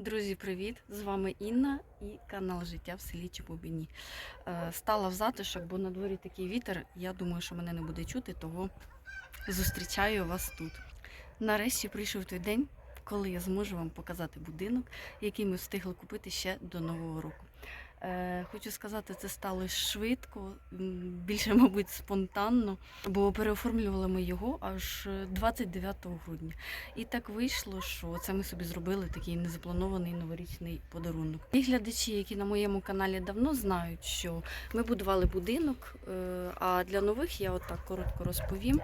Друзі, привіт! З вами Інна і канал Життя в селі Чепубіні. Е, Стала в затишок, бо на дворі такий вітер. Я думаю, що мене не буде чути, того зустрічаю вас тут. Нарешті прийшов той день, коли я зможу вам показати будинок, який ми встигли купити ще до Нового року. Е, Хочу сказати, це стало швидко, більше, мабуть, спонтанно, бо переоформлювали ми його аж 29 грудня. І так вийшло, що це ми собі зробили такий незапланований новорічний подарунок. Ті глядачі, які на моєму каналі давно знають, що ми будували будинок. е, А для нових я отак коротко розповім,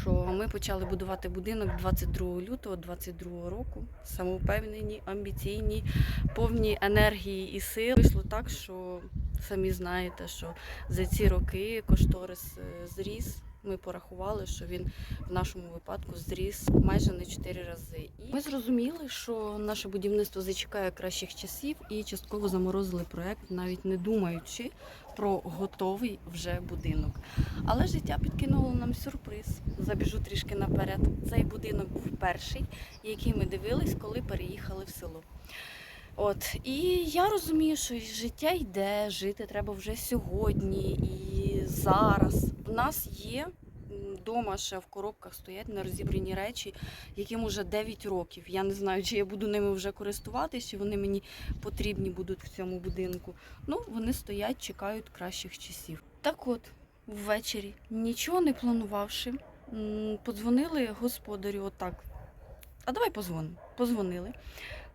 що ми почали будувати будинок 22 лютого 22 року. Самовпевнені, амбіційні, повні енергії і сил. Вийшло так, що самі знаєте, що за ці роки кошторис е, зріс. Ми порахували, що він в нашому випадку зріс майже на 4 рази. І ми зрозуміли, що наше будівництво зачекає кращих часів і частково заморозили проект, навіть не думаючи про готовий вже будинок. Але життя підкинуло нам сюрприз. Забіжу трішки наперед. Цей будинок був перший, який ми дивились, коли переїхали в село. От і я розумію, що життя йде, жити треба вже сьогодні і зараз. У нас є вдома ще в коробках стоять нерозібрані речі, яким уже 9 років. Я не знаю, чи я буду ними вже користуватися, чи вони мені потрібні будуть в цьому будинку. Ну, вони стоять, чекають кращих часів. Так от, ввечері, нічого не планувавши, подзвонили господарю отак. А давай позвонимо. Позвонили.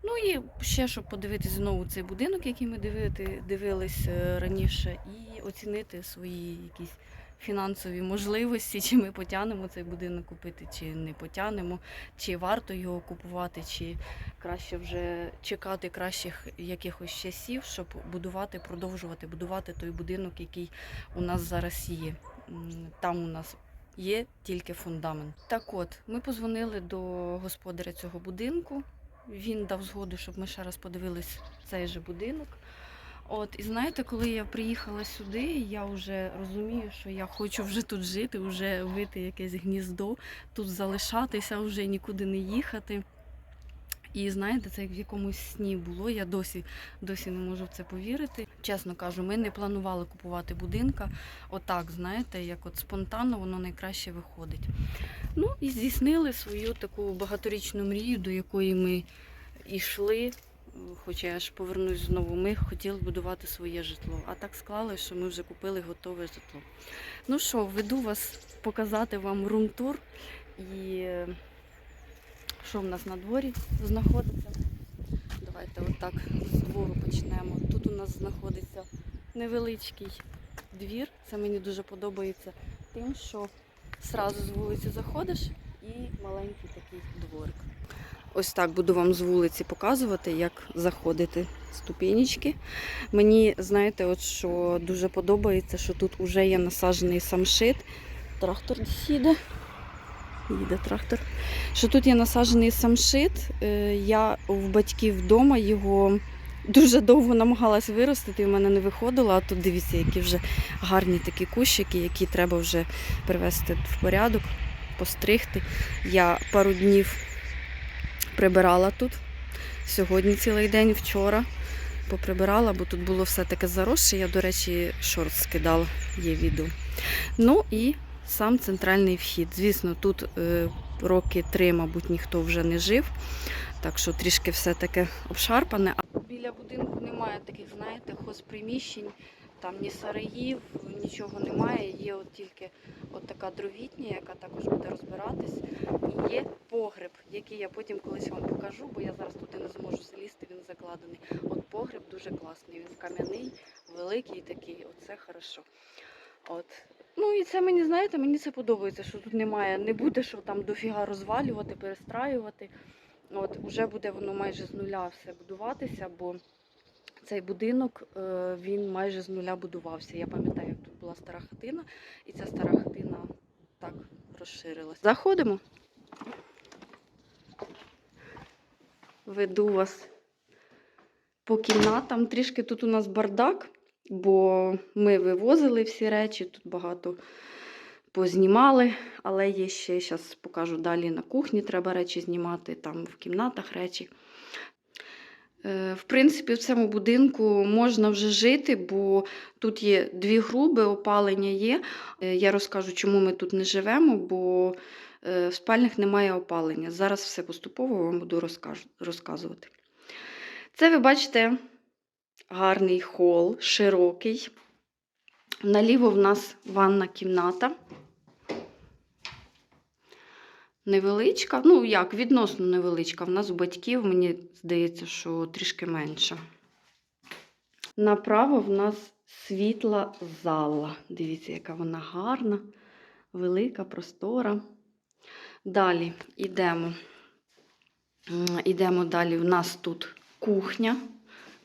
Ну і ще щоб подивитися знову цей будинок, який ми дивити, дивились е, раніше, і оцінити свої якісь фінансові можливості, чи ми потягнемо цей будинок купити, чи не потягнемо, чи варто його купувати, чи краще вже чекати кращих якихось часів, щоб будувати, продовжувати будувати той будинок, який у нас зараз є. Там у нас є тільки фундамент. Так от, ми позвонили до господаря цього будинку. Він дав згоду, щоб ми ще раз подивились цей же будинок. От, і знаєте, коли я приїхала сюди, я вже розумію, що я хочу вже тут жити, вже вити якесь гніздо, тут залишатися, вже нікуди не їхати. І знаєте, це як в якомусь сні було. Я досі, досі не можу в це повірити. Чесно кажу, ми не планували купувати будинка. Отак, знаєте, як от спонтанно воно найкраще виходить. Ну і здійснили свою таку багаторічну мрію, до якої ми йшли. Хоча я ж повернусь знову, ми хотіли будувати своє житло. А так склалося, що ми вже купили готове житло. Ну що, веду вас показати вам рум-тур і що в нас на дворі знаходиться. Давайте отак з двору почнемо. Тут у нас знаходиться невеличкий двір. Це мені дуже подобається тим, що Сразу з вулиці заходиш і маленький такий дворик. Ось так буду вам з вулиці показувати, як заходити ступенечки. Мені, знаєте, от що дуже подобається, що тут вже є насаджений самшит. Трактор десь їде. Трактор. Що тут є насаджений самшит. Е, Я в батьків вдома його дуже довго намагалась виростити, і в мене не виходило. А тут дивіться, які вже гарні такі кущики, які треба вже привести в порядок, постригти. Я пару днів прибирала тут. Сьогодні цілий день, вчора поприбирала, бо тут було все таке заросше. Я, до речі, шорт скидала, є відео. Ну і сам центральний вхід. Звісно, тут е, роки три, мабуть, ніхто вже не жив, так що трішки все таке обшарпане. Біля будинку немає таких, знаєте, хозприміщень, там ні сараїв, нічого немає. Є от тільки от така дровітня, яка також буде розбиратись. І є погреб, який я потім колись вам покажу, бо я зараз туди не зможу залізти, він закладений. От погреб дуже класний, він кам'яний, великий такий, оце хорошо. От. Ну і це мені, знаєте, мені це подобається, що тут немає, не буде, що там дофіга розвалювати, перестраювати. От, Уже буде воно майже з нуля все будуватися, бо цей будинок е, він майже з нуля будувався. Я пам'ятаю, як тут була стара хатина, і ця стара хатина так розширилась. Заходимо. Веду вас по кімнатам. Трішки тут у нас бардак, бо ми вивозили всі речі, тут багато познімали, але є ще, зараз покажу далі на кухні, треба речі знімати, там в кімнатах речі. Е, В принципі, в цьому будинку можна вже жити, бо тут є дві груби, опалення є. Е, Я розкажу, чому ми тут не живемо, бо е, в спальнях немає опалення. Зараз все поступово вам буду розказувати. Це ви бачите гарний хол, широкий. Наліво в нас ванна кімната. Невеличка, ну як, відносно невеличка. В нас у батьків, мені здається, що трішки менше. Направо в нас світла зала. Дивіться, яка вона гарна, велика, простора. Далі йдемо. Йдемо далі. В нас тут кухня.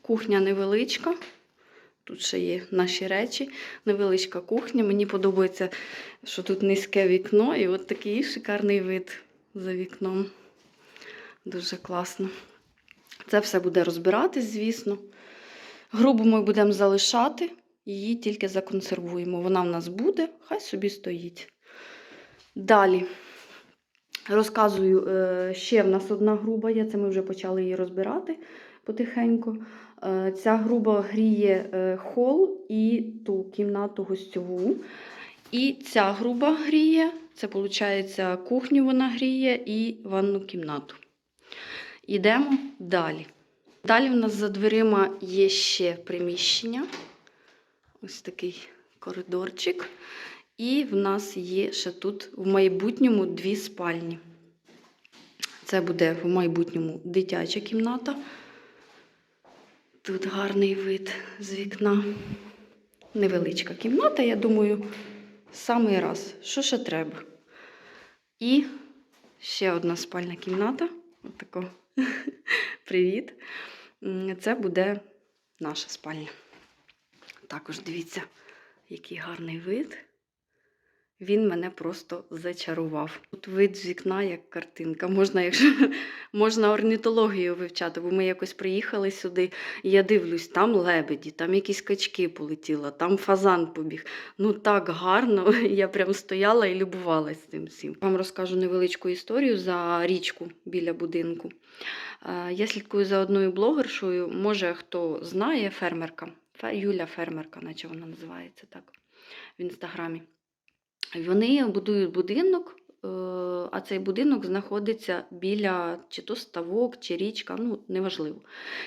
Кухня невеличка. Тут ще є наші речі. Невеличка кухня. Мені подобається, що тут низьке вікно і от такий шикарний вид за вікном. Дуже класно. Це все буде розбиратись, звісно. Грубу ми будемо залишати, її тільки законсервуємо. Вона в нас буде, хай собі стоїть. Далі розказую, е, ще в нас одна груба є, це ми вже почали її розбирати потихеньку. Е, Ця груба гріє е, хол і ту кімнату гостьову. І ця груба гріє, це виходить, кухню вона гріє і ванну кімнату. Йдемо далі. Далі в нас за дверима є ще приміщення. Ось такий коридорчик. І в нас є ще тут в майбутньому дві спальні. Це буде в майбутньому дитяча кімната. Тут гарний вид з вікна. Невеличка кімната, я думаю, самий раз. Що ще треба? І ще одна спальна кімната. Отако. Привіт. Це буде наша спальня. Також дивіться, який гарний вид. Він мене просто зачарував. Тут вид з вікна, як картинка. Можна, якщо можна орнітологію вивчати, бо ми якось приїхали сюди, і я дивлюсь, там лебеді, там якісь качки полетіли, там фазан побіг. Ну так гарно. Я прям стояла і любувалась цим всім. Вам розкажу невеличку історію за річку біля будинку. Е, Я слідкую за одною блогершою. Може, хто знає, фермерка. Фе- Юля фермерка, наче вона називається так в інстаграмі. Вони будують будинок, е, а цей будинок знаходиться біля чи то ставок, чи річка, ну неважливо.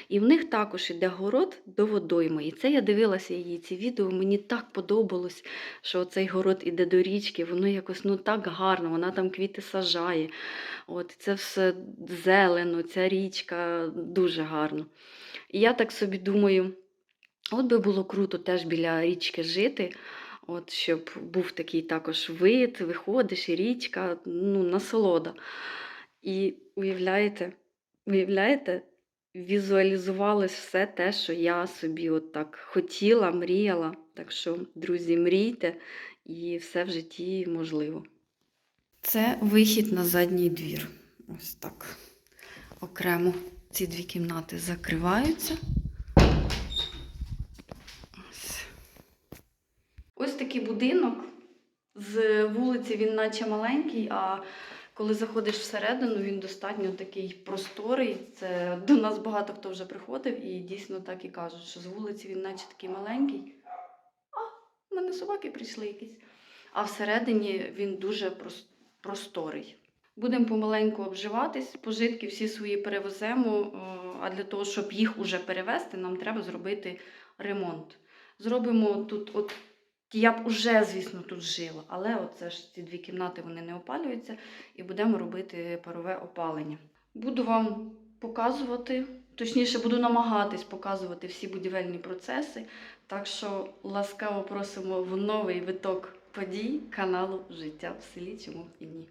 І в них також іде город до водойми. І це я дивилася її ці відео. Мені так подобалось, що цей город іде до річки, воно якось ну так гарно, вона там квіти сажає. От це все зелено, ця річка дуже гарно. І я так собі думаю, от би було круто теж біля річки жити. От, щоб був такий також вид, виходиш, і річка, ну, насолода. І уявляєте, уявляєте, візуалізувалось все те, що я собі от так хотіла, мріяла. Так що, друзі, мрійте, і все в житті можливо. Це вихід на задній двір. Ось так. Окремо ці дві кімнати закриваються. Ось такий будинок. З вулиці він наче маленький, а коли заходиш всередину, він достатньо такий просторий. Це до нас багато хто вже приходив і дійсно так і кажуть, що з вулиці він наче такий маленький. А, в мене собаки прийшли якісь. А всередині він дуже просторий. Будемо помаленьку обживатись, пожитки всі свої перевеземо. е, А для того, щоб їх уже перевезти, нам треба зробити ремонт. Зробимо тут, от я б уже, звісно, тут жила, але оце ж ці дві кімнати вони не опалюються, і будемо робити парове опалення. Буду вам показувати, точніше, буду намагатись показувати всі будівельні процеси. Так що ласкаво просимо в новий виток подій каналу Життя в селі, чому і ні.